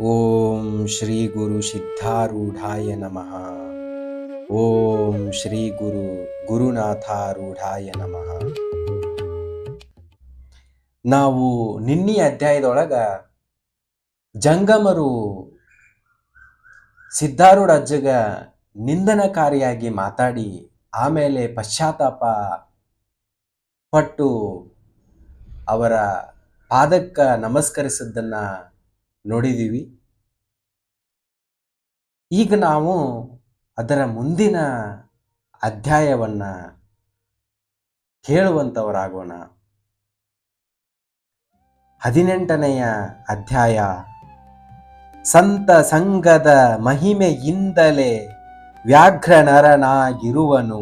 ಓಂ ಶ್ರೀ ಗುರು ಸಿದ್ಧಾರೂಢಾಯ ನಮಃ. ಓಂ ಶ್ರೀ ಗುರು ಗುರುನಾಥಾರೂಢಾಯ ನಮಃ. ನಾವು ನಿನ್ನೆ ಅಧ್ಯಾಯದೊಳಗ ಜಂಗಮರು ಸಿದ್ಧಾರೂಢ ಅಜ್ಜಗ ನಿಂದನಕಾರಿಯಾಗಿ ಮಾತಾಡಿ ಆಮೇಲೆ ಪಶ್ಚಾತ್ತಾಪ ಪಟ್ಟು ಅವರ ಪಾದಕ್ಕ ನಮಸ್ಕರಿಸಿದ್ದನ್ನ ನೋಡಿದೀವಿ ಈಗ ನಾವು ಅದರ ಮುಂದಿನ ಅಧ್ಯಾಯವನ್ನ ಕೇಳುವಂಥವರಾಗೋಣ ಹದಿನೆಂಟನೆಯ ಅಧ್ಯಾಯ. ಸಂತ ಸಂಘದ ಮಹಿಮೆಯಿಂದಲೇ ವ್ಯಾಘ್ರನರನಾಗಿರುವನು.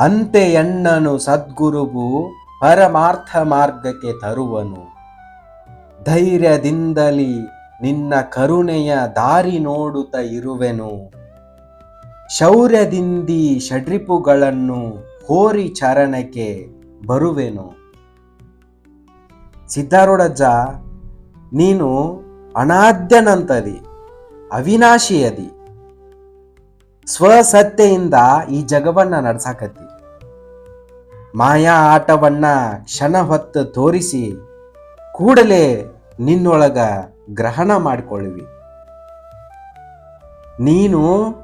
ಅಂತೆ ಎಣ್ಣನು ಸದ್ಗುರುವು ಪರಮಾರ್ಥ ಮಾರ್ಗಕ್ಕೆ ತರುವನು. ಧೈರ್ಯದಿಂದಲಿ ನಿನ್ನ ಕರುಣೆಯ ದಾರಿ ನೋಡುತ್ತ ಇರುವೆನು. ಶೌರ್ಯದಿಂದಿ ಷಡ್ರಿಪುಗಳನ್ನು ಹೋರಿ ಚರಣಕ್ಕೆ ಬರುವೆನು. ಸಿದ್ಧಾರೂಢಜ್ಜ, ನೀನು ಅನಾದ್ಯನಂತದಿ, ಅವಿನಾಶಿಯದಿ, ಸ್ವಸತ್ತೆಯಿಂದ ಈ ಜಗವನ್ನ ನಡ್ಸಾಕತ್ತಿ. ಮಾಯಾ ಆಟವನ್ನ ಕ್ಷಣ ಹೊತ್ತು ತೋರಿಸಿ ಕೂಡಲೇ ನಿನ್ನೊಳಗ ಗ್ರಹಣ ಮಾಡಿಕೊಳ್ಳುವಿ. ನೀನು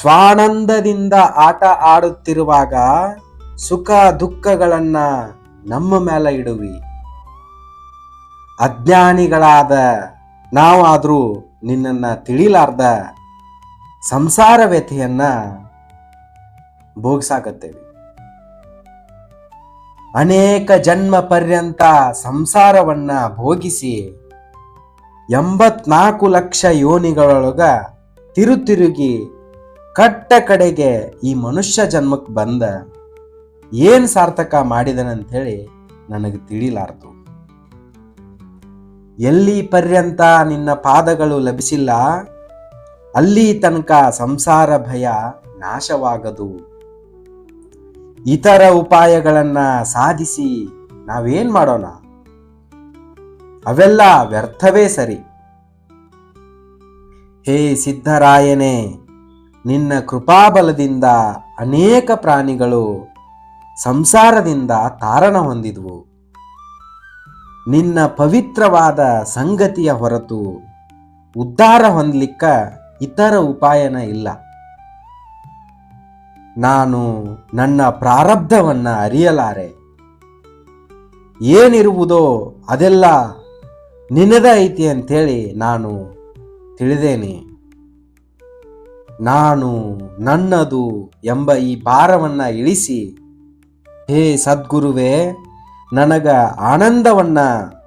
ಸ್ವಾನಂದದಿಂದ ಆಟ ಆಡುತ್ತಿರುವಾಗ ಸುಖ ದುಃಖಗಳನ್ನ ನಮ್ಮ ಮೇಲೆ ಇಡುವಿ. ಅಜ್ಞಾನಿಗಳಾದ ನಾವಾದರೂ ನಿನ್ನನ್ನ ತಿಳಿಲಾರ್ದ ಸಂಸಾರ ವ್ಯಥೆಯನ್ನ ಭೋಗಿಸಾಕತ್ತೇವೆ. ಅನೇಕ ಜನ್ಮ ಪರ್ಯಂತ ಸಂಸಾರವನ್ನ ಭೋಗಿಸಿ ಎಂಬತ್ನಾಲ್ಕು ಲಕ್ಷ ಯೋನಿಗಳೊಳಗ ತಿರುತಿರುಗಿ ಕಟ್ಟ ಕಡೆಗೆ ಈ ಮನುಷ್ಯ ಜನ್ಮಕ್ಕೆ ಬಂದ. ಏನ್ ಸಾರ್ಥಕ ಮಾಡಿದನಂಥೇಳಿ ನನಗೆ ತಿಳಿಲಾರ್ದು. ಎಲ್ಲಿ ಪರ್ಯಂತ ನಿನ್ನ ಪಾದಗಳು ಲಭಿಸಿಲ್ಲ, ಅಲ್ಲಿ ತನಕ ಸಂಸಾರ ಭಯ ನಾಶವಾಗದು. ಇತರ ಉಪಾಯಗಳನ್ನು ಸಾಧಿಸಿ ನಾವೇನು ಮಾಡೋಣ? ಅವೆಲ್ಲ ವ್ಯರ್ಥವೇ ಸರಿ. ಹೇ ಸಿದ್ಧರಾಯನೇ, ನಿನ್ನ ಕೃಪಾಬಲದಿಂದ ಅನೇಕ ಪ್ರಾಣಿಗಳು ಸಂಸಾರದಿಂದ ತಾರಣ ಹೊಂದಿದ್ವು. ನಿನ್ನ ಪವಿತ್ರವಾದ ಸಂಗತಿಯ ಹೊರತು ಉದ್ಧಾರ ಹೊಂದಲಿಕ್ಕ ಇತರ ಉಪಾಯನ ಇಲ್ಲ. ನಾನು ನನ್ನ ಪ್ರಾರಬ್ಧವನ್ನು ಅರಿಯಲಾರೆ. ಏನಿರುವುದೋ ಅದೆಲ್ಲ ನಿನದ ಐತಿ ಅಂತೇಳಿ ನಾನು ತಿಳಿದೇನೆ. ನಾನು ನನ್ನದು ಎಂಬ ಈ ಭಾರವನ್ನು ಇಳಿಸಿ, ಹೇ ಸದ್ಗುರುವೇ, ನನಗ ಆನಂದವನ್ನ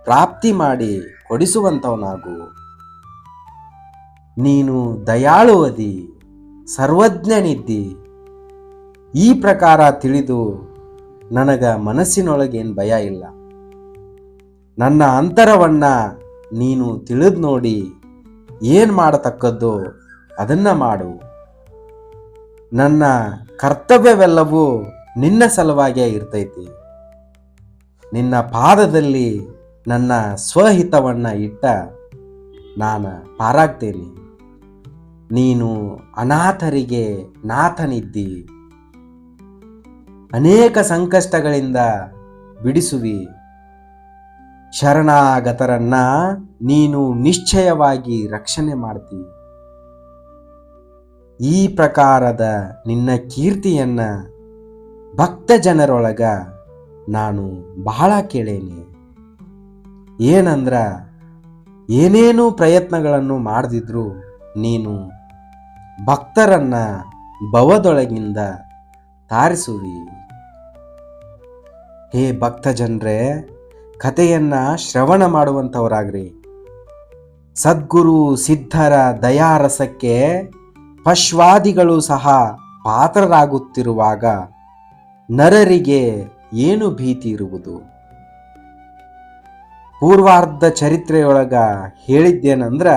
ಪ್ರಾಪ್ತಿ ಮಾಡಿ ಕೊಡಿಸುವಂಥವನಾಗು ನೀನು ದಯಾಳುವದಿ, ಸರ್ವಜ್ಞನಿದ್ದಿ. ಈ ಪ್ರಕಾರ ತಿಳಿದು ನನಗ ಮನಸ್ಸಿನೊಳಗೇನು ಭಯ ಇಲ್ಲ. ನನ್ನ ಅಂತರವನ್ನು ನೀನು ತಿಳಿದು ನೋಡಿ ಏನು ಮಾಡತಕ್ಕದ್ದು ಅದನ್ನು ಮಾಡು. ನನ್ನ ಕರ್ತವ್ಯವೆಲ್ಲವೂ ನಿನ್ನ ಸಲುವಾಗಿಯೇ ಇರ್ತೈತಿ. ನಿನ್ನ ಪಾದದಲ್ಲಿ ನನ್ನ ಸ್ವಹಿತವನ್ನು ಇಟ್ಟ ನಾನು ಪಾರಾಗ್ತೇನೆ. ನೀನು ಅನಾಥರಿಗೆ ನಾಥನಿದ್ದಿ. ಅನೇಕ ಸಂಕಷ್ಟಗಳಿಂದ ಬಿಡಿಸುವಿ. ಶರಣಾಗತರನ್ನ ನೀನು ನಿಶ್ಚಯವಾಗಿ ರಕ್ಷಣೆ ಮಾಡ್ತಿ. ಈ ಪ್ರಕಾರದ ನಿನ್ನ ಕೀರ್ತಿಯನ್ನ ಭಕ್ತ ಜನರೊಳಗ ನಾನು ಬಹಳ ಕೇಳೇನಿ. ಏನಂದ್ರ, ಏನೇನು ಪ್ರಯತ್ನಗಳನ್ನು ಮಾಡದಿದ್ರು ನೀನು ಭಕ್ತರನ್ನ ಭವದೊಳಗಿಂದ ತಾರಿಸುವಿ. ಹೇ ಭಕ್ತ ಜನರೇ ಕಥೆಯನ್ನು ಶ್ರವಣ ಮಾಡುವಂಥವರಾಗ್ರಿ. ಸದ್ಗುರು ಸಿದ್ಧರ ದಯಾರಸಕ್ಕೆ ಪಶ್ವಾದಿಗಳು ಸಹ ಪಾತ್ರರಾಗುತ್ತಿರುವಾಗ ನರರಿಗೆ ಏನು ಭೀತಿ ಇರುವುದು? ಪೂರ್ವಾರ್ಧ ಚರಿತ್ರೆಯೊಳಗ ಹೇಳಿದ್ದೇನಂದ್ರ,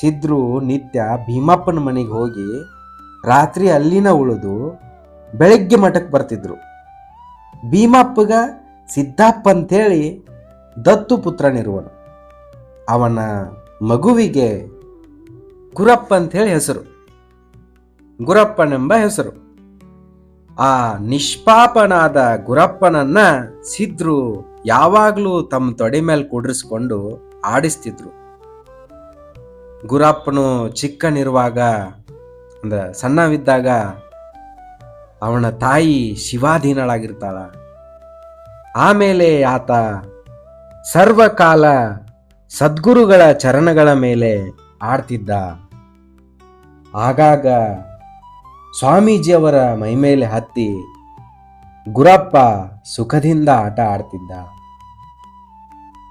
ಸಿದ್ರು ನಿತ್ಯ ಭೀಮಪ್ಪನ ಮನೆಗೆ ಹೋಗಿ ರಾತ್ರಿ ಅಲ್ಲಿನ ಉಳಿದು ಬೆಳಗ್ಗೆ ಮಠಕ್ಕೆ ಬರ್ತಿದ್ರು. ಭೀಮಪ್ಪಗ ಸಿದ್ದಪ್ಪ ಅಂತೇಳಿ ದತ್ತು ಪುತ್ರನಿರುವನು. ಅವನ ಮಗುವಿಗೆ ಗುರಪ್ಪ ಅಂತ ಹೇಳಿ ಹೆಸರು. ಗುರಪ್ಪನೆಂಬ ಹೆಸರು. ಆ ನಿಷ್ಪಾಪನಾದ ಗುರಪ್ಪನನ್ನ ಸಿದ್ರು ಯಾವಾಗಲೂ ತಮ್ಮ ತೊಡೆ ಮೇಲೆ ಕುಡ್ರಿಸ್ಕೊಂಡು ಆಡಿಸ್ತಿದ್ರು. ಗುರಪ್ಪನು ಚಿಕ್ಕನಿರುವಾಗ ಅಂದ್ರೆ ಸಣ್ಣವಿದ್ದಾಗ ಅವನ ತಾಯಿ ಶಿವಾಧೀನಳಾಗಿರ್ತಾಳ. ಆಮೇಲೆ ಆತ ಸರ್ವಕಾಲ ಸದ್ಗುರುಗಳ ಚರಣಗಳ ಮೇಲೆ ಆಡ್ತಿದ್ದ. ಆಗಾಗ ಸ್ವಾಮೀಜಿಯವರ ಮೈಮೇಲೆ ಹತ್ತಿ ಗುರಪ್ಪ ಸುಖದಿಂದ ಆಟ ಆಡ್ತಿದ್ದ.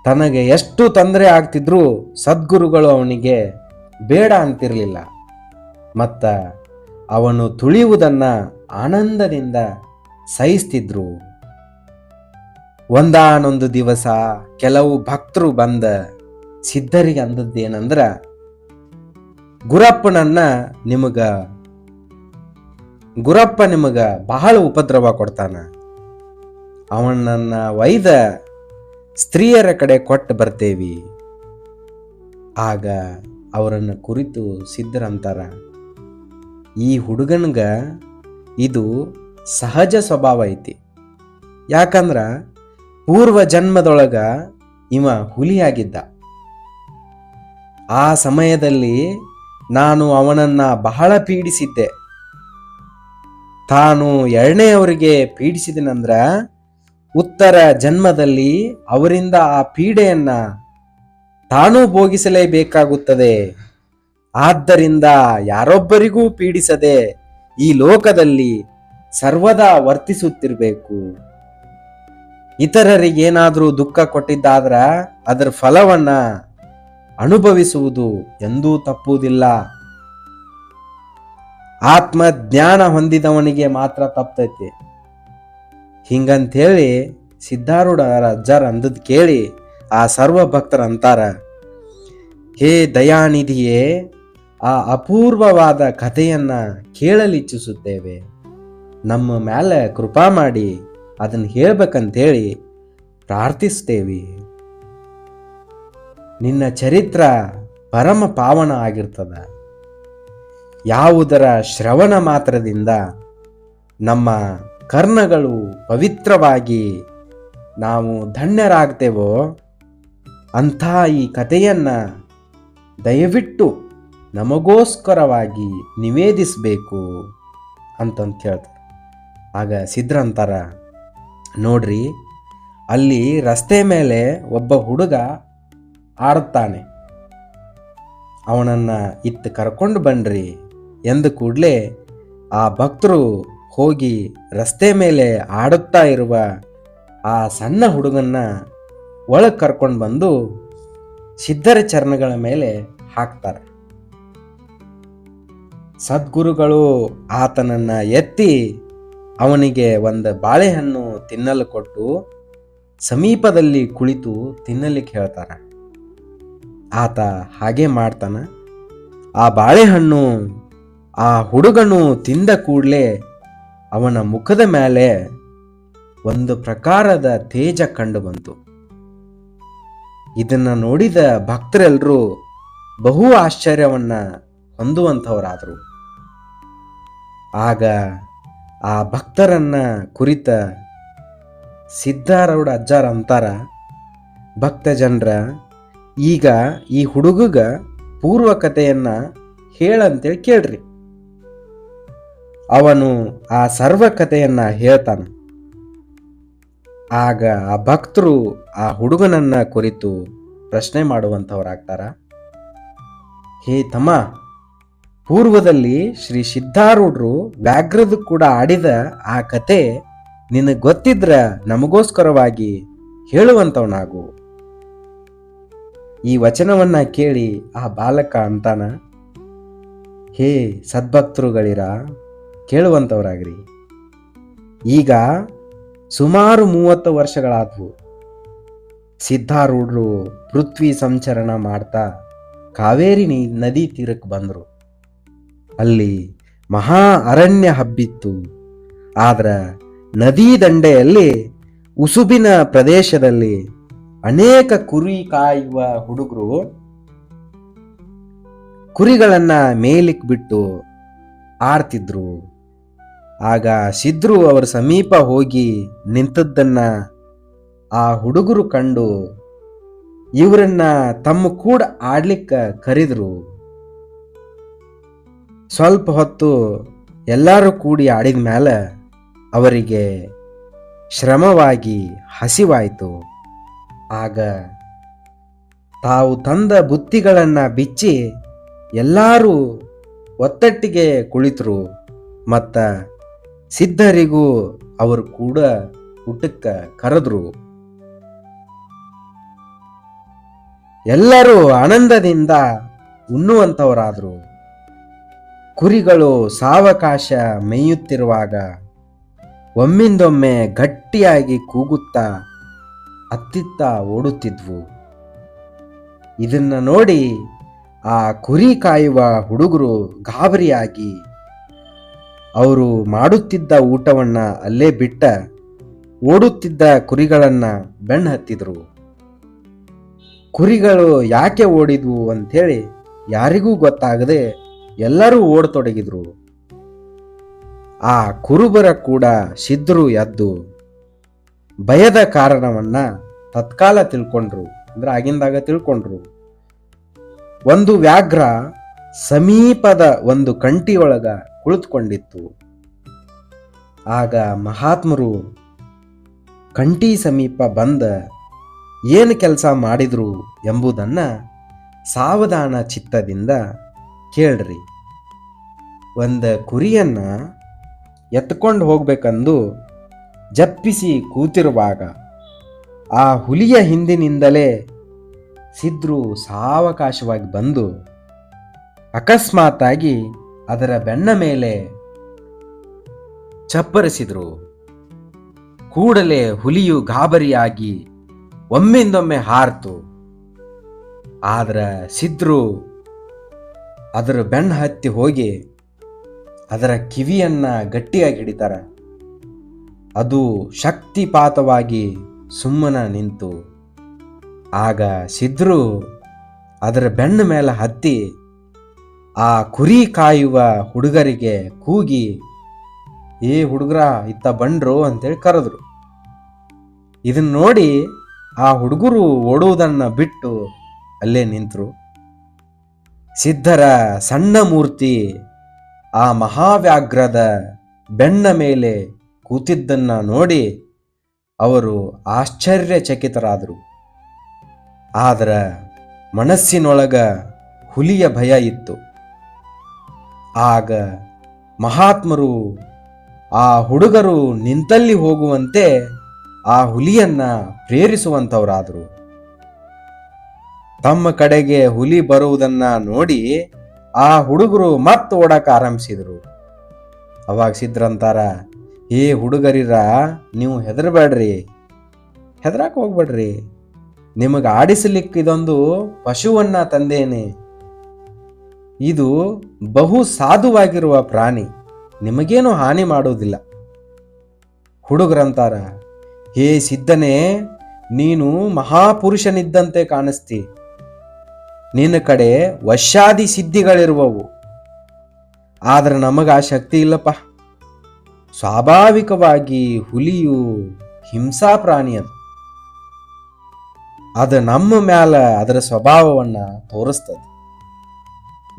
ತನಗೆ ಎಷ್ಟು ತೊಂದರೆ ಆಗ್ತಿದ್ರೂ ಸದ್ಗುರುಗಳು ಅವನಿಗೆ ಬೇಡ ಅಂತಿರಲಿಲ್ಲ. ಮತ್ತ ಅವನು ತುಳಿಯುವುದನ್ನ ಆನಂದದಿಂದ ಸಹಿಸ್ತಿದ್ರು. ಒಂದಾನೊಂದು ದಿವಸ ಕೆಲವು ಭಕ್ತರು ಬಂದ ಸಿದ್ಧರಿಗೆ ಅಂದದ್ದೇನಂದ್ರ, ಗುರಪ್ಪನನ್ನ ನಿಮಗ, ಗುರಪ್ಪ ನಿಮಗ ಬಹಳ ಉಪದ್ರವ ಕೊಡ್ತಾನ. ಅವನನ್ನ ವೈದ ಸ್ತ್ರೀಯರ ಕಡೆ ಕೊಟ್ಟು ಬರ್ತೇವಿ. ಆಗ ಅವರನ್ನು ಕುರಿತು ಸಿದ್ಧರಂತಾರ, ಈ ಹುಡುಗನ್ಗ ಇದು ಸಹಜ ಸ್ವಭಾವ ಐತಿ. ಯಾಕಂದ್ರ ಪೂರ್ವ ಜನ್ಮದೊಳಗ ಇವ ಹುಲಿಯಾಗಿದ್ದ. ಆ ಸಮಯದಲ್ಲಿ ನಾನು ಅವನನ್ನ ಬಹಳ ಪೀಡಿಸಿದ್ದೆ. ತಾನು ಎರಡನೆಯವರಿಗೆ ಪೀಡಿಸಿದನಂದ್ರ ಉತ್ತರ ಜನ್ಮದಲ್ಲಿ ಅವರಿಂದ ಆ ಪೀಡೆಯನ್ನ ತಾನೂ ಭೋಗಿಸಲೇಬೇಕಾಗುತ್ತದೆ. ಆದ್ದರಿಂದ ಯಾರೊಬ್ಬರಿಗೂ ಪೀಡಿಸದೆ ಈ ಲೋಕದಲ್ಲಿ ಸರ್ವದಾ ವರ್ತಿಸುತ್ತಿರಬೇಕು. ಇತರರಿಗೇನಾದರೂ ದುಃಖ ಕೊಟ್ಟಿದ್ದಾದ್ರ ಅದರ ಫಲವನ್ನ ಅನುಭವಿಸುವುದು ಎಂದೂ ತಪ್ಪುವುದಿಲ್ಲ. ಆತ್ಮ ಜ್ಞಾನ ಹೊಂದಿದವನಿಗೆ ಮಾತ್ರ ತಪ್ಪತೈತಿ ಹಿಂಗಂತೇಳಿ ಸಿದ್ಧಾರೂಢ ಅಜ್ಜರ ಅಂದದ್ ಕೇಳಿ ಆ ಸರ್ವ ಭಕ್ತರ ಅಂತಾರ, ಹೇ ದಯಾನಿಧಿಯೇ ಆ ಅಪೂರ್ವವಾದ ಕಥೆಯನ್ನು ಕೇಳಲಿಚ್ಛಿಸುತ್ತೇವೆ ನಮ್ಮ ಮೇಲೆ ಕೃಪಾ ಮಾಡಿ ಅದನ್ನು ಹೇಳ್ಬೇಕಂತೇಳಿ ಪ್ರಾರ್ಥಿಸ್ತೇವೆ. ನಿನ್ನ ಚರಿತ್ರ ಪರಮ ಪಾವನ ಆಗಿರ್ತದ. ಯಾವುದರ ಶ್ರವಣ ಮಾತ್ರದಿಂದ ನಮ್ಮ ಕರ್ಣಗಳು ಪವಿತ್ರವಾಗಿ ನಾವು ಧನ್ಯರಾಗ್ತೇವೋ ಅಂಥ ಈ ಕಥೆಯನ್ನು ದಯವಿಟ್ಟು ನಮಗೋಸ್ಕರವಾಗಿ ನಿವೇದಿಸಬೇಕು ಅಂತಂತ ಹೇಳ್ತಾರೆ ಆಗ ಸಿದ್ರಂತಾರ, ನೋಡ್ರಿ, ಅಲ್ಲಿ ರಸ್ತೆ ಮೇಲೆ ಒಬ್ಬ ಹುಡುಗ ಆಡುತ್ತಾನೆ ಅವನನ್ನು ಇತ್ತು ಕರ್ಕೊಂಡು ಬನ್ನಿರಿ ಎಂದ ಕೂಡಲೇ ಆ ಭಕ್ತರು ಹೋಗಿ ರಸ್ತೆ ಮೇಲೆ ಆಡುತ್ತಾ ಇರುವ ಆ ಸಣ್ಣ ಹುಡುಗನ್ನ ಒಳಗೆ ಕರ್ಕೊಂಡು ಬಂದು ಸಿದ್ಧರ ಚರಣಗಳ ಮೇಲೆ ಹಾಕ್ತಾರೆ. ಸದ್ಗುರುಗಳು ಆತನನ್ನು ಎತ್ತಿ ಅವನಿಗೆ ಒಂದು ಬಾಳೆಹಣ್ಣು ತಿನ್ನಲು ಕೊಟ್ಟು ಸಮೀಪದಲ್ಲಿ ಕುಳಿತು ತಿನ್ನಲಿಕ್ಕೆ ಹೇಳ್ತಾರೆ ಆತ ಹಾಗೆ ಮಾಡ್ತಾನ. ಆ ಬಾಳೆಹಣ್ಣು ಆ ಹುಡುಗನು ತಿಂದ ಕೂಡಲೇ ಅವನ ಮುಖದ ಮೇಲೆ ಒಂದು ಪ್ರಕಾರದ ತೇಜ ಕಂಡು ಬಂತು. ಇದನ್ನು ನೋಡಿದ ಭಕ್ತರೆಲ್ಲರೂ ಬಹು ಆಶ್ಚರ್ಯವನ್ನು ಹೊಂದುವಂಥವರಾದರು. ಆಗ ಆ ಭಕ್ತರನ್ನ ಕುರಿತ ಸಿದ್ಧಾರೂಢ ಅಜ್ಜಾರ ಅಂತಾರ. ಭಕ್ತ ಜನರ ಈಗ ಈ ಹುಡುಗಗ ಪೂರ್ವ ಕಥೆಯನ್ನ ಹೇಳಂತೇಳಿ ಕೇಳ್ರಿ. ಅವನು ಆ ಸರ್ವ ಕಥೆಯನ್ನ ಹೇಳ್ತಾನ. ಆಗ ಆ ಭಕ್ತರು ಆ ಹುಡುಗನನ್ನ ಕುರಿತು ಪ್ರಶ್ನೆ ಮಾಡುವಂಥವ್ರಾಗ್ತಾರ. ಹೇ ತಮ್ಮ ಪೂರ್ವದಲ್ಲಿ ಶ್ರೀ ಸಿದ್ಧಾರೂಢರು ವ್ಯಾಘ್ರದ ಕೂಡ ಆಡಿದ ಆ ಕತೆ ನಿನಗೆ ಗೊತ್ತಿದ್ರ ನಮಗೋಸ್ಕರವಾಗಿ ಹೇಳುವಂಥವನಾಗು ಈ ವಚನವನ್ನ ಕೇಳಿ ಆ ಬಾಲಕ ಅಂತಾನ, ಹೇ ಸದ್ಭಕ್ತರುಗಳಿರ ಕೇಳುವಂಥವ್ರಾಗ್ರಿ ಈಗ ಸುಮಾರು ಮೂವತ್ತು ವರ್ಷಗಳಾದವು. ಸಿದ್ಧಾರೂಢರು ಪೃಥ್ವಿ ಸಂಚರಣ ಮಾಡ್ತಾ ಕಾವೇರಿ ನದಿ ತೀರಕ್ಕೆ ಬಂದರು. ಅಲ್ಲಿ ಮಹಾ ಅರಣ್ಯ ಹಬ್ಬಿತ್ತು. ಆದ್ರ ನದಿ ದಂಡೆಯಲ್ಲಿ ಉಸುಬಿನ ಪ್ರದೇಶದಲ್ಲಿ ಅನೇಕ ಕುರಿ ಕಾಯುವ ಹುಡುಗರು ಕುರಿಗಳನ್ನ ಮೇಲಿಕ್ ಬಿಟ್ಟು ಆರ್ತಿದ್ರು. ಆಗ ಸಿದ್ರು ಅವರ ಸಮೀಪ ಹೋಗಿ ನಿಂತದ್ದನ್ನ ಆ ಹುಡುಗರು ಕಂಡು ಇವರನ್ನ ತಮ್ಮ ಕೂಡ ಆಡ್ಲಿಕ್ಕೆ ಕರೆದ್ರು. ಸ್ವಲ್ಪ ಹೊತ್ತು ಎಲ್ಲರೂ ಕೂಡಿ ಆಡಿದ ಮೇಲೆ ಅವರಿಗೆ ಶ್ರಮವಾಗಿ ಹಸಿವಾಯಿತು. ಆಗ ತಾವು ತಂದ ಬುತ್ತಿಗಳನ್ನು ಬಿಚ್ಚಿ ಎಲ್ಲರೂ ಒತ್ತಟ್ಟಿಗೆ ಕುಳಿತರು. ಮತ್ತು ಸಿದ್ಧರಿಗೂ ಅವರು ಕೂಡ ಊಟಕ್ಕೆ ಕರೆದ್ರು. ಎಲ್ಲರೂ ಆನಂದದಿಂದ ಉಣ್ಣುವಂಥವರಾದರು ಕುರಿಗಳು ಸಾವಕಾಶ ಮೇಯುತ್ತಿರುವಾಗ ಒಮ್ಮಿಂದೊಮ್ಮೆ ಗಟ್ಟಿಯಾಗಿ ಕೂಗುತ್ತಾ ಅತ್ತಿತ್ತ ಓಡುತ್ತಿದ್ವು. ಇದನ್ನು ನೋಡಿ ಆ ಕುರಿ ಕಾಯುವ ಹುಡುಗರು ಗಾಬರಿಯಾಗಿ ಅವರು ಮಾಡುತ್ತಿದ್ದ ಊಟವನ್ನು ಅಲ್ಲೇ ಬಿಟ್ಟ ಓಡುತ್ತಿದ್ದ ಕುರಿಗಳನ್ನ ಬೆಣ್ಣತ್ತಿದ್ರು ಕುರಿಗಳು ಯಾಕೆ ಓಡಿದ್ವು ಅಂಥೇಳಿ ಯಾರಿಗೂ ಗೊತ್ತಾಗದೆ ಎಲ್ಲರೂ ಓಡತೊಡಗಿದ್ರು. ಆ ಕುರುಬರ ಕೂಡ ಸಿದ್ರು ಎದ್ದು ಭಯದ ಕಾರಣವನ್ನ ತತ್ಕಾಲ ತಿಳ್ಕೊಂಡ್ರು. ಅಂದ್ರೆ ಆಗಿಂದಾಗ ತಿಳ್ಕೊಂಡ್ರು. ಒಂದು ವ್ಯಾಘ್ರ ಸಮೀಪದ ಒಂದು ಕಂಟಿಯೊಳಗ ಕುಳಿತುಕೊಂಡಿತ್ತು. ಆಗ ಮಹಾತ್ಮರು ಕಂಟಿ ಸಮೀಪ ಬಂದ ಏನು ಕೆಲಸ ಮಾಡಿದ್ರು ಎಂಬುದನ್ನ ಸಾವಧಾನ ಚಿತ್ತದಿಂದ ಕೇಳ್ರಿ. ಒಂದು ಕುರಿಯನ್ನ ಎತ್ಕೊಂಡು ಹೋಗಬೇಕಂದು ಜಪ್ಪಿಸಿ ಕೂತಿರುವಾಗ ಆ ಹುಲಿಯ ಹಿಂದಿನಿಂದಲೇ ಸಿದ್ರು ಸಾವಕಾಶವಾಗಿ ಬಂದು ಅಕಸ್ಮಾತಾಗಿ ಅದರ ಬೆನ್ನ ಮೇಲೆ ಚಪ್ಪರಿಸಿದ್ರು. ಕೂಡಲೇ ಹುಲಿಯು ಗಾಬರಿಯಾಗಿ ಒಮ್ಮಿಂದೊಮ್ಮೆ ಹಾರ್ತು. ಆದ್ರ ಸಿದ್ರು ಅದರ ಬೆನ್ನ ಹತ್ತಿ ಹೋಗಿ ಅದರ ಕಿವಿಯನ್ನು ಗಟ್ಟಿಯಾಗಿ ಹಿಡಿತಾರೆ. ಅದು ಶಕ್ತಿಪಾತವಾಗಿ ಸುಮ್ಮನ ನಿಂತು. ಆಗ ಸಿದ್ರು ಅದರ ಬೆನ್ನ ಮೇಲೆ ಹತ್ತಿ ಆ ಕುರಿ ಕಾಯುವ ಹುಡುಗರಿಗೆ ಕೂಗಿ, ಏ ಹುಡುಗರ, ಇತ್ತ ಬಂಡ್ರು ಅಂತೇಳಿ ಕರೆದ್ರು. ಇದನ್ನ ನೋಡಿ ಆ ಹುಡುಗರು ಓಡುವುದನ್ನು ಬಿಟ್ಟು ಅಲ್ಲೇ ನಿಂತರು. ಸಿದ್ಧರ ಸಣ್ಣ ಮೂರ್ತಿ ಆ ಮಹಾವ್ಯಾಘ್ರದ ಬೆನ್ನ ಮೇಲೆ ಕೂತಿದ್ದನ್ನ ನೋಡಿ ಅವರು ಆಶ್ಚರ್ಯಚಕಿತರಾದರು. ಆದರೆ ಮನಸ್ಸಿನೊಳಗ ಹುಲಿಯ ಭಯ ಇತ್ತು. ಆಗ ಮಹಾತ್ಮರು ಆ ಹುಡುಗರು ನಿಂತಲ್ಲಿ ಹೋಗುವಂತೆ ಆ ಹುಲಿಯನ್ನ ಪ್ರೇರಿಸುವಂಥವರಾದರು ತಮ್ಮ ಕಡೆಗೆ ಹುಲಿ ಬರುವುದನ್ನ ನೋಡಿ ಆ ಹುಡುಗರು ಮತ್ತೆ ಓಡಕ್ಕೆ ಆರಂಭಿಸಿದ್ರು. ಅವಾಗ ಸಿದ್ರಂತಾರ ಏ ಹುಡುಗರಿರ, ನೀವು ಹೆದರಬೇಡ್ರಿ. ಹೆದರಾಕ್ ಹೋಗ್ಬೇಡ್ರಿ. ನಿಮಗೆ ಆಡಿಸಲಿಕ್ಕೆ ಇದೊಂದು ಪಶುವನ್ನ ತಂದೇನೆ. ಇದು ಬಹು ಸಾಧುವಾಗಿರುವ ಪ್ರಾಣಿ. ನಿಮಗೇನು ಹಾನಿ ಮಾಡುವುದಿಲ್ಲ ಹುಡುಗರಂತಾರ ಹೇ ಸಿದ್ಧನೇ, ನೀನು ಮಹಾಪುರುಷನಿದ್ದಂತೆ ಕಾಣಿಸ್ತಿ. ನಿನ್ನ ಕಡೆ ವಶಾದಿ ಸಿದ್ಧಿಗಳಿರುವವು. ಆದ್ರೆ ನಮಗೆ ಆ ಶಕ್ತಿ ಇಲ್ಲಪ್ಪ. ಸ್ವಾಭಾವಿಕವಾಗಿ ಹುಲಿಯು ಹಿಂಸಾ ಪ್ರಾಣಿ ಅದು. ಅದು ನಮ್ಮ ಮ್ಯಾಲ ಅದರ ಸ್ವಭಾವವನ್ನ ತೋರಿಸ್ತದೆ.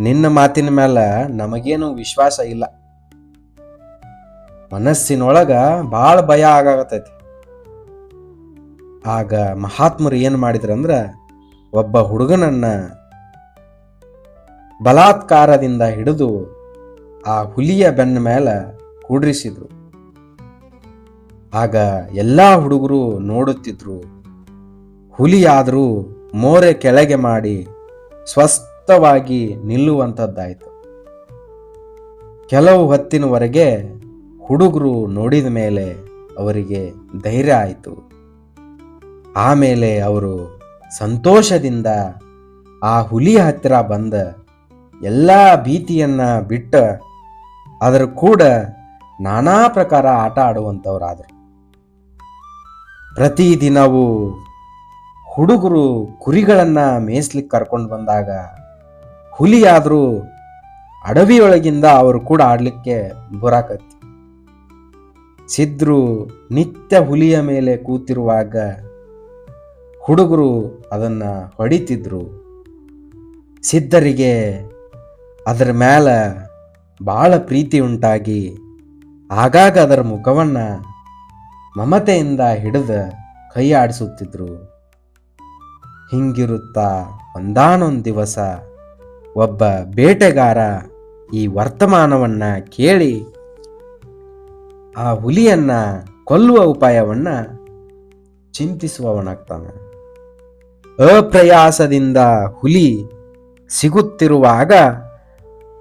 ನಿನ್ನ ಮಾತಿನ ಮ್ಯಾಲ ನಮಗೇನು ವಿಶ್ವಾಸ ಇಲ್ಲ. ಮನಸ್ಸಿನೊಳಗ ಭಾಳ ಭಯ ಆಗತೈತಿ ಆಗ ಮಹಾತ್ಮರು ಏನು ಮಾಡಿದ್ರಂದ್ರ, ಒಬ್ಬ ಹುಡುಗನನ್ನ ಬಲಾತ್ಕಾರದಿಂದ ಹಿಡಿದು ಆ ಹುಲಿಯ ಬೆನ್ನ ಮೇಲೆ ಕೂಡ್ರಿಸಿದ್ರು. ಆಗ ಎಲ್ಲ ಹುಡುಗರು ನೋಡುತ್ತಿದ್ರು. ಹುಲಿಯಾದರೂ ಮೋರೆ ಕೆಳಗೆ ಮಾಡಿ ಸ್ವಸ್ಥವಾಗಿ ನಿಲ್ಲುವಂಥದ್ದಾಯಿತು. ಕೆಲವು ಹೊತ್ತಿನವರೆಗೆ ಹುಡುಗರು ನೋಡಿದ ಮೇಲೆ ಅವರಿಗೆ ಧೈರ್ಯ ಆಯಿತು. ಆಮೇಲೆ ಅವರು ಸಂತೋಷದಿಂದ ಆ ಹುಲಿಯ ಹತ್ತಿರ ಬಂದ ಎಲ್ಲ ಭೀತಿಯನ್ನು ಬಿಟ್ಟ ಅದರ ಕೂಡ ನಾನಾ ಪ್ರಕಾರ ಆಟ ಆಡುವಂಥವರಾದರು. ಹುಲಿಯಾದರೂ ಅಡವಿಯೊಳಗಿಂದ ಅವರು ಕೂಡ ಆಡಲಿಕ್ಕೆ ಬರಾಕತ್ತಿ. ಸಿದ್ರು ನಿತ್ಯ ಹುಲಿಯ ಮೇಲೆ ಕೂತಿರುವಾಗ ಹುಡುಗರು ಅದನ್ನು ಹೊಡಿತಿದ್ರು. ಸಿದ್ಧರಿಗೆ ಅದರ ಮ್ಯಾಲ ಭಾಳ ಪ್ರೀತಿ ಉಂಟಾಗಿ ಆಗಾಗ ಅದರ ಮುಖವನ್ನ ಮಮತೆಯಿಂದ ಹಿಡಿದು ಕೈ ಆಡಿಸುತ್ತಿದ್ರು. ಹಿಂಗಿರುತ್ತಾ ಒಂದಾನೊಂದು ದಿವಸ ಒಬ್ಬ ಬೇಟೆಗಾರ ಈ ವರ್ತಮಾನವನ್ನ ಕೇಳಿ ಆ ಹುಲಿಯನ್ನ ಕೊಲ್ಲುವ ಉಪಾಯವನ್ನ ಚಿಂತಿಸುವವನಾಗ್ತಾನೆ. ಅಪ್ರಯಾಸದಿಂದ ಹುಲಿ ಸಿಗುತ್ತಿರುವಾಗ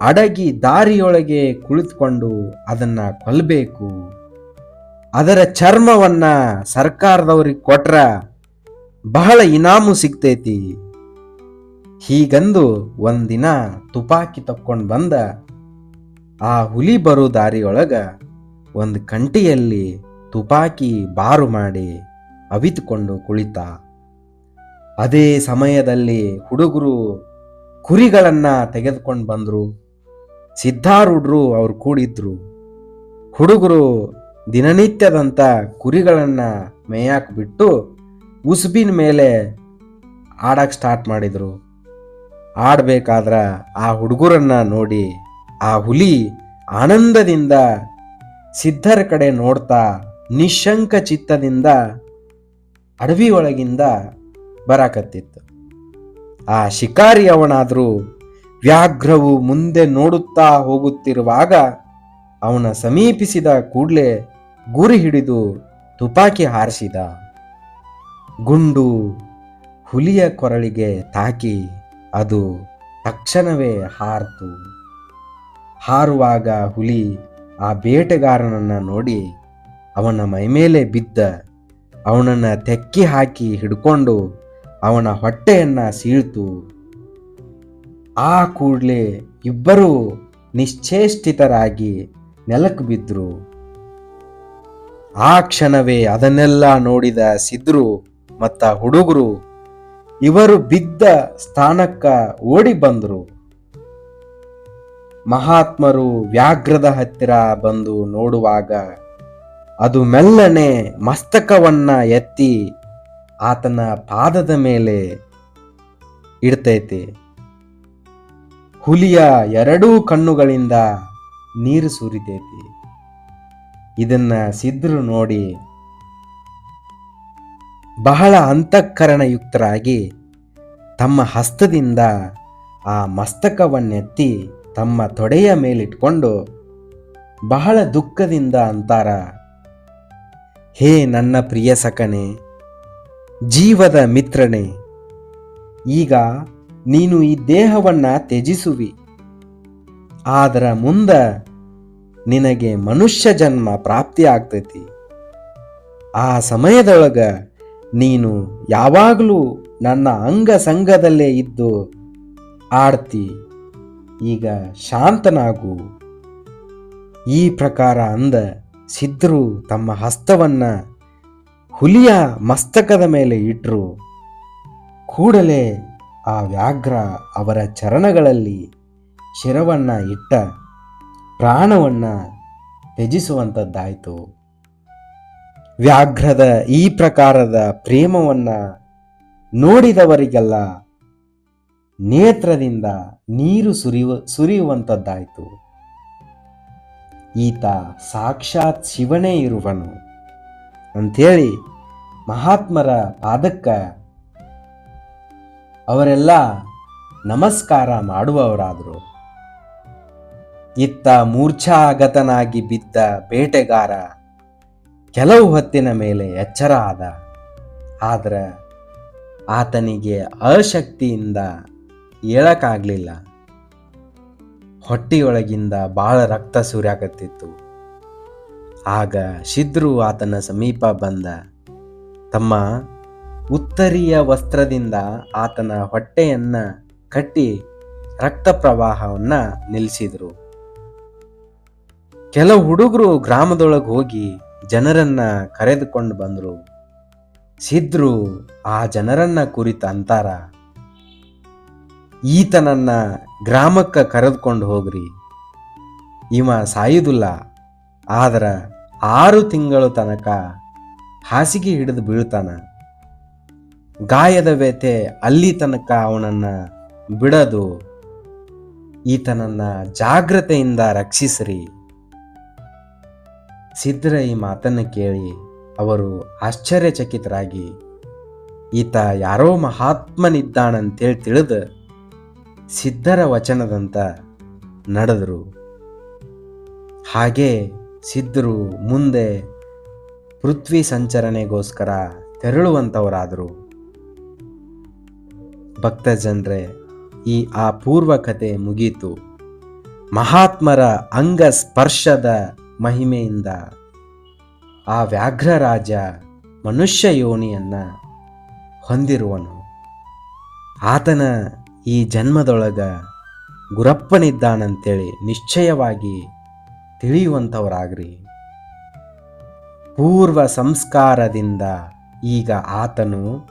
ಅಡಗಿ ದಾರಿಯೊಳಗೆ ಕುಳಿತುಕೊಂಡು ಅದನ್ನ ಕೊಲ್ಲಬೇಕು ಅದರ ಚರ್ಮವನ್ನ ಸರ್ಕಾರದವ್ರಿಗೆ ಕೊಟ್ರ ಬಹಳ ಇನಾಮು ಸಿಗ್ತೈತಿ. ಹೀಗಂದು ಒಂದಿನ ತುಪಾಕಿ ತಕ್ಕೊಂಡು ಬಂದ ಆ ಹುಲಿ ಬರೋ ದಾರಿಯೊಳಗ ಒಂದು ಕಂಟಿಯಲ್ಲಿ ತುಪಾಕಿ ಬಾರು ಮಾಡಿ ಅವಿತುಕೊಂಡು ಕುಳಿತ. ಅದೇ ಸಮಯದಲ್ಲಿ ಹುಡುಗರು ಕುರಿಗಳನ್ನು ತೆಗೆದುಕೊಂಡು ಬಂದ್ರು. ಸಿದ್ಧಾರೂಢರು ಅವರು ಕೂಡಿದ್ರು. ಹುಡುಗರು ದಿನನಿತ್ಯದಂತ ಕುರಿಗಳನ್ನು ಮೇಯಾಕ್ ಬಿಟ್ಟು ಉಸುಬಿನ ಮೇಲೆ ಆಡಕ್ಕೆ ಸ್ಟಾರ್ಟ್ ಮಾಡಿದರು. ಆಡಬೇಕಾದ್ರೆ ಆ ಹುಡುಗರನ್ನು ನೋಡಿ ಆ ಹುಲಿ ಆನಂದದಿಂದ ಸಿದ್ಧರ ಕಡೆ ನೋಡ್ತಾ ನಿಶಂಕ ಚಿತ್ತದಿಂದ ಅಡವಿ ಒಳಗಿಂದ ಬರಾಕತ್ತಿತ್ತು. ಆ ಶಿಕಾರಿ ಅವನಾದ್ರೂ ವ್ಯಾಘ್ರವು ಮುಂದೆ ನೋಡುತ್ತಾ ಹೋಗುತ್ತಿರುವಾಗ ಅವನ ಸಮೀಪಿಸಿದ ಕೂಡಲೇ ಗುರಿ ಹಿಡಿದು ತುಪಾಕಿ ಹಾರಿಸಿದ. ಗುಂಡು ಹುಲಿಯ ಕೊರಳಿಗೆ ತಾಕಿ ಅದು ತಕ್ಷಣವೇ ಹಾರ್ತು. ಹಾರುವಾಗ ಹುಲಿ ಆ ಬೇಟೆಗಾರನನ್ನು ನೋಡಿ ಅವನ ಮೈಮೇಲೆ ಬಿದ್ದ. ಅವನನ್ನು ತೆಕ್ಕಿ ಹಾಕಿ ಹಿಡ್ಕೊಂಡು ಅವನ ಹೊಟ್ಟೆಯನ್ನು ಸೀಳ್ತು. ಆ ಕೂಡಲೇ ಇಬ್ಬರೂ ನಿಶ್ಚೇಷ್ಟಿತರಾಗಿ ನೆಲಕ್ಕೆ ಬಿದ್ದರು ಆ ಕ್ಷಣವೇ ಅದನ್ನೆಲ್ಲ ನೋಡಿದ ಸಿದ್ರು ಮತ್ತ ಹುಡುಗರು ಇವರು ಬಿದ್ದ ಸ್ಥಾನಕ್ಕ ಓಡಿ ಬಂದರು. ಮಹಾತ್ಮರು ವ್ಯಾಘ್ರದ ಹತ್ತಿರ ಬಂದು ನೋಡುವಾಗ ಅದು ಮೆಲ್ಲನೆ ಮಸ್ತಕವನ್ನ ಎತ್ತಿ ಆತನ ಪಾದದ ಮೇಲೆ ಇಡ್ತೈತೆ. ಹುಲಿಯ ಎರಡೂ ಕಣ್ಣುಗಳಿಂದ ನೀರು ಸುರಿತೈತಿ. ಇದನ್ನ ಸಿದ್ಧರು ನೋಡಿ ಬಹಳ ಅಂತಃಕರಣಯುಕ್ತರಾಗಿ ತಮ್ಮ ಹಸ್ತದಿಂದ ಆ ಮಸ್ತಕವನ್ನೆತ್ತಿ ತಮ್ಮ ತೊಡೆಯ ಮೇಲಿಟ್ಕೊಂಡು ಬಹಳ ದುಃಖದಿಂದ ಅಂತಾರ, ಹೇ ನನ್ನ ಪ್ರಿಯ ಸಕನೆ ಜೀವದ ಮಿತ್ರನೇ, ಈಗ ನೀನು ಈ ದೇಹವನ್ನ ತ್ಯಜಿಸುವಿ. ಆದರ ಮುಂದ ನಿನಗೆ ಮನುಷ್ಯ ಜನ್ಮ ಪ್ರಾಪ್ತಿ ಆಗ್ತೈತಿ ಆ ಸಮಯದೊಳಗ ನೀನು ಯಾವಾಗಲೂ ನನ್ನ ಅಂಗ ಸಂಘದಲ್ಲೇ ಇದ್ದು ಆಡ್ತಿ. ಈಗ ಶಾಂತನಾಗು. ಈ ಪ್ರಕಾರ ಅಂದ ಸಿದ್ಧರು ತಮ್ಮ ಹಸ್ತವನ್ನ ಹುಲಿಯ ಮಸ್ತಕದ ಮೇಲೆ ಇಟ್ಟರು ಕೂಡಲೇ ಆ ವ್ಯಾಘ್ರ ಅವರ ಚರಣಗಳಲ್ಲಿ ಶಿರವನ್ನು ಇಟ್ಟ ಪ್ರಾಣವನ್ನು ತ್ಯಜಿಸುವಂಥದ್ದಾಯಿತು. ವ್ಯಾಘ್ರದ ಈ ಪ್ರಕಾರದ ಪ್ರೇಮವನ್ನು ನೋಡಿದವರಿಗೆಲ್ಲ ನೇತ್ರದಿಂದ ನೀರು ಸುರಿಯುವ ಸುರಿಯುವಂಥದ್ದಾಯಿತು. ಈತ ಸಾಕ್ಷಾತ್ ಶಿವನೇ ಇರುವನು. ಅಂಥೇಳಿ ಮಹಾತ್ಮರ ಪಾದಕ್ಕ ಅವರೆಲ್ಲ ನಮಸ್ಕಾರ ಮಾಡುವವರಾದರು. ಇತ್ತ ಮೂರ್ಛಾಗತನಾಗಿ ಬಿದ್ದ ಬೇಟೆಗಾರ ಕೆಲವು ಹೊತ್ತಿನ ಮೇಲೆ ಎಚ್ಚರ ಆದ. ಆದರೆ ಆತನಿಗೆ ಅಶಕ್ತಿಯಿಂದ ಏಳಕ್ಕಾಗಲಿಲ್ಲ. ಹೊಟ್ಟೆಯೊಳಗಿಂದ ಭಾಳ ರಕ್ತ ಸುರಿಯಾಕತ್ತಿತ್ತು ಆಗ ಶಿದ್ರು ಆತನ ಸಮೀಪ ಬಂದ, ತಮ್ಮ ಉತ್ತರೀಯ ವಸ್ತ್ರದಿಂದ ಆತನ ಹೊಟ್ಟೆಯನ್ನ ಕಟ್ಟಿ ರಕ್ತ ಪ್ರವಾಹವನ್ನ ನಿಲ್ಲಿಸಿದ್ರು. ಕೆಲವು ಹುಡುಗರು ಗ್ರಾಮದೊಳಗೆ ಹೋಗಿ ಜನರನ್ನ ಕರೆದುಕೊಂಡು ಬಂದರು. ಸಿದ್ರು ಆ ಜನರನ್ನ ಕುರಿತ ಅಂತಾರ, ಈತನನ್ನ ಗ್ರಾಮಕ್ಕೆ ಕರೆದುಕೊಂಡು ಹೋಗ್ರಿ. ಇವ ಸಾಯುವುದಿಲ್ಲ, ಆದ್ರೆ ಆರು ತಿಂಗಳು ತನಕ ಹಾಸಿಗೆ ಹಿಡಿದು ಬೀಳ್ತಾನ. ಗಾಯದ ವ್ಯಥೆ ಅಲ್ಲಿ ತನಕ ಅವನನ್ನ ಬಿಡದು, ಈತನನ್ನ ಜಾಗ್ರತೆಯಿಂದ ರಕ್ಷಿಸ್ರಿ. ಸಿದ್ಧರ ಈ ಮಾತನ್ನು ಕೇಳಿ ಅವರು ಆಶ್ಚರ್ಯಚಕಿತರಾಗಿ, ಈತ ಯಾರೋ ಮಹಾತ್ಮನಿದ್ದಾನಂತೇಳಿ ತಿಳಿದು ಸಿದ್ಧರ ವಚನದಂತ ನಡೆದರು. ಹಾಗೆ ಸಿದ್ಧರು ಮುಂದೆ ಪೃಥ್ವಿ ಸಂಚರಣೆಗೋಸ್ಕರ ತೆರಳುವಂಥವರಾದರು ಭಕ್ತ ಜನರೇ ಈ ಆ ಪೂರ್ವ ಕಥೆ ಮುಗೀತು. ಮಹಾತ್ಮರ ಅಂಗ ಸ್ಪರ್ಶದ ಮಹಿಮೆಯಿಂದ ಆ ವ್ಯಾಘ್ರರಾಜ ಮನುಷ್ಯ ಯೋನಿಯನ್ನ ಹೊಂದಿರುವನು. ಆತನ ಈ ಜನ್ಮದೊಳಗ ಗುರಪ್ಪನಿದ್ದಾನಂತೇಳಿ ನಿಶ್ಚಯವಾಗಿ ತಿಳಿಯುವಂಥವರಾಗ್ರಿ. ಪೂರ್ವ ಸಂಸ್ಕಾರದಿಂದ ಈಗ ಆತನು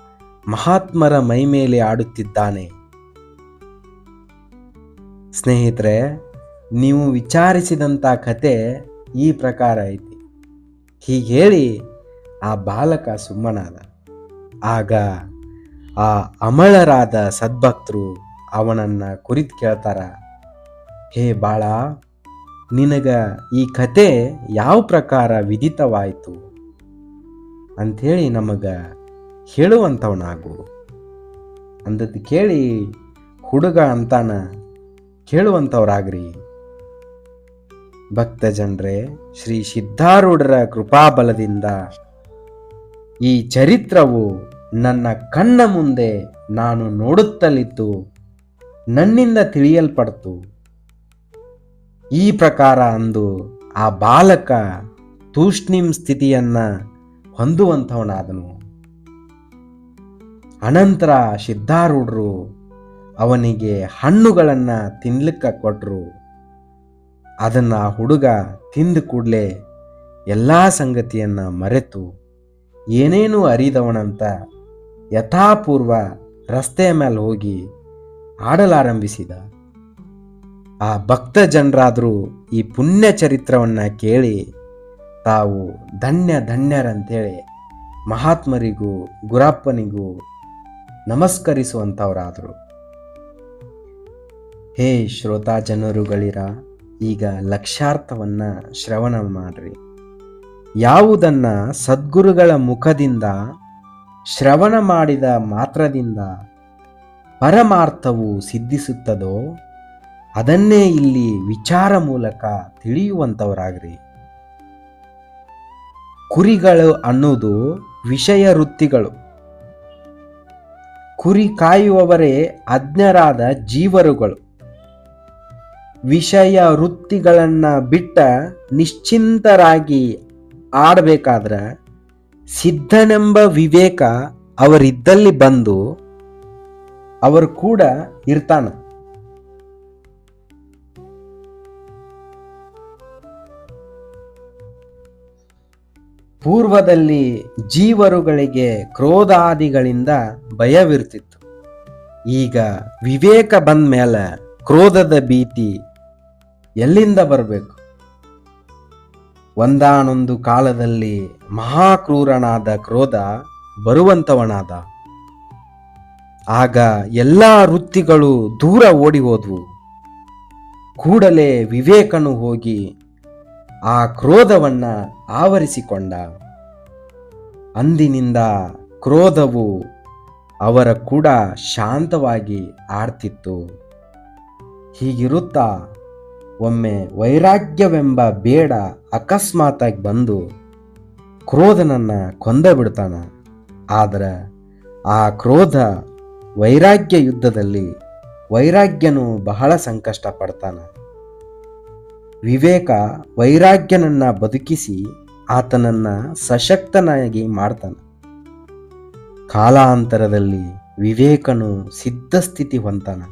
ಮಹಾತ್ಮರ ಮೈಮೇಲೆ ಆಡುತ್ತಿದ್ದಾನೆ. ಸ್ನೇಹಿತರೆ, ನೀವು ವಿಚಾರಿಸಿದಂಥ ಕತೆ ಈ ಪ್ರಕಾರ ಐತಿ. ಹೀಗೆ ಹೇಳಿ ಆ ಬಾಲಕ ಸುಮ್ಮನಾದ. ಆಗ ಆ ಅಮಳರಾದ ಸದ್ಭಕ್ತರು ಅವನನ್ನ ಕುರಿತು ಕೇಳ್ತಾರ, ಹೇ ಬಾಳ, ನಿನಗ ಈ ಕತೆ ಯಾವ ಪ್ರಕಾರ ವಿದಿತವಾಯಿತು? ಅಂಥೇಳಿ ನಮಗ ಹೇಳುವಂಥವನಾಗು. ಅಂದದ್ದು ಕೇಳಿ, ಹುಡುಗ ಅಂತಾನ ಕೇಳುವಂಥವ್ರಾಗ್ರಿ. ಭಕ್ತ ಜನರೇ ಶ್ರೀ ಸಿದ್ಧಾರೂಢರ ಕೃಪಾಬಲದಿಂದ ಈ ಚರಿತ್ರವು ನನ್ನ ಕಣ್ಣ ಮುಂದೆ ನಾನು ನೋಡುತ್ತಲಿದ್ದು ನನ್ನಿಂದ ತಿಳಿಯಲ್ಪಡ್ತು. ಈ ಪ್ರಕಾರ ಅಂದು ಆ ಬಾಲಕ ತೂಷ್ಣಿಂ ಸ್ಥಿತಿಯನ್ನು ಹೊಂದುವಂಥವನಾದನು. ಅನಂತರ ಸಿದ್ಧಾರೂಢರು ಅವನಿಗೆ ಹಣ್ಣುಗಳನ್ನು ತಿನ್ಲಿಕ್ಕೆ ಕೊಟ್ಟರು ಅದನ್ನು ಆ ಹುಡುಗ ತಿಂದ ಕೂಡಲೇ ಎಲ್ಲ ಸಂಗತಿಯನ್ನು ಮರೆತು, ಏನೇನು ಅರಿದವನಂತ ಯಥಾಪೂರ್ವ ರಸ್ತೆಯ ಮೇಲೆ ಹೋಗಿ ಆಡಲಾರಂಭಿಸಿದ. ಆ ಭಕ್ತ ಜನರಾದರೂ ಈ ಪುಣ್ಯ ಚರಿತ್ರವನ್ನು ಕೇಳಿ ತಾವು ಧನ್ಯ ಧನ್ಯರಂತೇಳಿ ಮಹಾತ್ಮರಿಗೂ, ಗುರಪ್ಪನಿಗೂ ನಮಸ್ಕರಿಸುವಂಥವರಾದರು. ಹೇ ಶ್ರೋತಾ ಜನರುಗಳಿರ, ಈಗ ಲಕ್ಷಾರ್ಥವನ್ನು ಶ್ರವಣ ಮಾಡ್ರಿ. ಯಾವುದನ್ನು ಸದ್ಗುರುಗಳ ಮುಖದಿಂದ, ಶ್ರವಣ ಮಾಡಿದ ಮಾತ್ರದಿಂದ ಪರಮಾರ್ಥವು ಸಿದ್ಧಿಸುತ್ತದೋ, ಅದನ್ನೇ ಇಲ್ಲಿ ವಿಚಾರ ಮೂಲಕ ತಿಳಿಯುವಂಥವರಾಗ್ರಿ. ಕುರಿಗಳು ಅನ್ನೋದು ವಿಷಯ ವೃತ್ತಿಗಳು. ಕುರಿ ಕಾಯುವವರೇ ಅಜ್ಞರಾದ ಜೀವರುಗಳು. ವಿಷಯ ವೃತ್ತಿಗಳನ್ನು ಬಿಟ್ಟ ನಿಶ್ಚಿಂತರಾಗಿ ಆಡಬೇಕಾದ್ರೆ ಸಿದ್ಧನೆಂಬ ವಿವೇಕ ಅವರಿದ್ದಲ್ಲಿ ಬಂದು ಅವರು ಕೂಡ ಇರ್ತಾನ. ಪೂರ್ವದಲ್ಲಿ ಜೀವರುಗಳಿಗೆ ಕ್ರೋಧಾದಿಗಳಿಂದ ಭಯವಿರ್ತಿತ್ತು. ಈಗ ವಿವೇಕ ಬಂದ ಮೇಲೆ ಕ್ರೋಧದ ಭೀತಿ ಎಲ್ಲಿಂದ ಬರಬೇಕು? ಒಂದಾನೊಂದು ಕಾಲದಲ್ಲಿ ಮಹಾಕ್ರೂರನಾದ ಕ್ರೋಧ ಬರುವಂತವನಾದ. ಆಗ ಎಲ್ಲ ವೃತ್ತಿಗಳು ದೂರ ಓಡಿ ಹೋದವು. ಕೂಡಲೇ ವಿವೇಕನು ಹೋಗಿ ಆ ಕ್ರೋಧವನ್ನ ಆವರಿಸಿಕೊಂಡ. ಅಂದಿನಿಂದ ಕ್ರೋಧವು ಅವರ ಕೂಡ ಶಾಂತವಾಗಿ ಆಡ್ತಿತ್ತು ಹೀಗಿರುತ್ತಾ ಒಮ್ಮೆ ವೈರಾಗ್ಯವೆಂಬ ಬೇಡ ಅಕಸ್ಮಾತಾಗಿ ಬಂದು ಕ್ರೋಧನನ್ನ ಕೊಂದ ಬಿಡ್ತಾನ. ಆದ್ರೆ ಆ ಕ್ರೋಧ ವೈರಾಗ್ಯ ಯುದ್ಧದಲ್ಲಿ ವೈರಾಗ್ಯನು ಬಹಳ ಸಂಕಷ್ಟ ಪಡ್ತಾನ. ವಿವೇಕ ವೈರಾಗ್ಯನನ್ನ ಬದುಕಿಸಿ ಆತನನ್ನ ಸಶಕ್ತನಾಗಿ ಮಾಡ್ತಾನ. ಕಾಲಾಂತರದಲ್ಲಿ ವಿವೇಕನು ಸಿದ್ಧಸ್ಥಿತಿ ಹೊಂತಾನ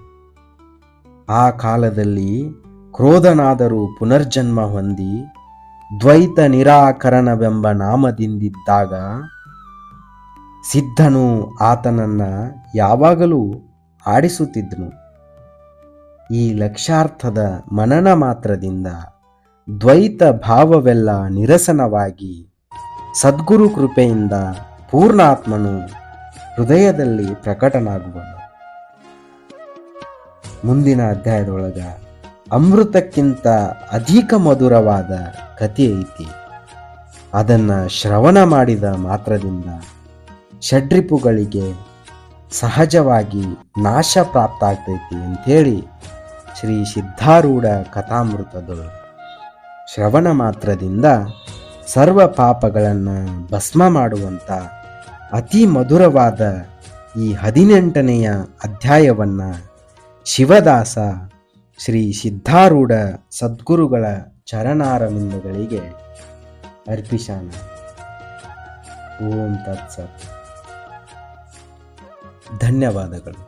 ಆ ಕಾಲದಲ್ಲಿ ಕ್ರೋಧನಾದರೂ ಪುನರ್ಜನ್ಮ ಹೊಂದಿ ದ್ವೈತ ನಿರಾಕರಣವೆಂಬ ನಾಮದಿಂದಿದ್ದಾಗ ಸಿದ್ಧನು ಆತನನ್ನ ಯಾವಾಗಲೂ ಆಡಿಸುತ್ತಿದ್ದನು. ಈ ಲಕ್ಷ್ಯಾರ್ಥದ ಮನನ ಮಾತ್ರದಿಂದ ದ್ವೈತ ಭಾವವೆಲ್ಲ ನಿರಸನವಾಗಿ ಸದ್ಗುರು ಕೃಪೆಯಿಂದ ಪೂರ್ಣಾತ್ಮನು ಹೃದಯದಲ್ಲಿ ಪ್ರಕಟನಾಗುವನು. ಮುಂದಿನ ಅಧ್ಯಾಯದೊಳಗ ಅಮೃತಕ್ಕಿಂತ ಅಧಿಕ ಮಧುರವಾದ ಕಥೆ ಐತಿ. ಅದನ್ನ ಶ್ರವಣ ಮಾಡಿದ ಮಾತ್ರದಿಂದ ಷಡ್ರಿಪುಗಳಿಗೆ ಸಹಜವಾಗಿ ನಾಶ ಪ್ರಾಪ್ತ ಆಗ್ತೈತಿ ಅಂಥೇಳಿ ಶ್ರೀ ಸಿದ್ಧಾರೂಢ ಕಥಾಮೃತದಳು ಶ್ರವಣ ಮಾತ್ರದಿಂದ ಸರ್ವ ಪಾಪಗಳನ್ನು ಭಸ್ಮ ಮಾಡುವಂಥ ಅತಿ ಮಧುರವಾದ ಈ ಹದಿನೆಂಟನೆಯ ಅಧ್ಯಾಯವನ್ನು ಶಿವದಾಸ ಶ್ರೀ ಸಿದ್ಧಾರೂಢ ಸದ್ಗುರುಗಳ ಚರಣಾರವಿಂದಗಳಿಗೆ ಅರ್ಪಿಸಾನ ಓಂ ತತ್ಸತ್. ಧನ್ಯವಾದಗಳು.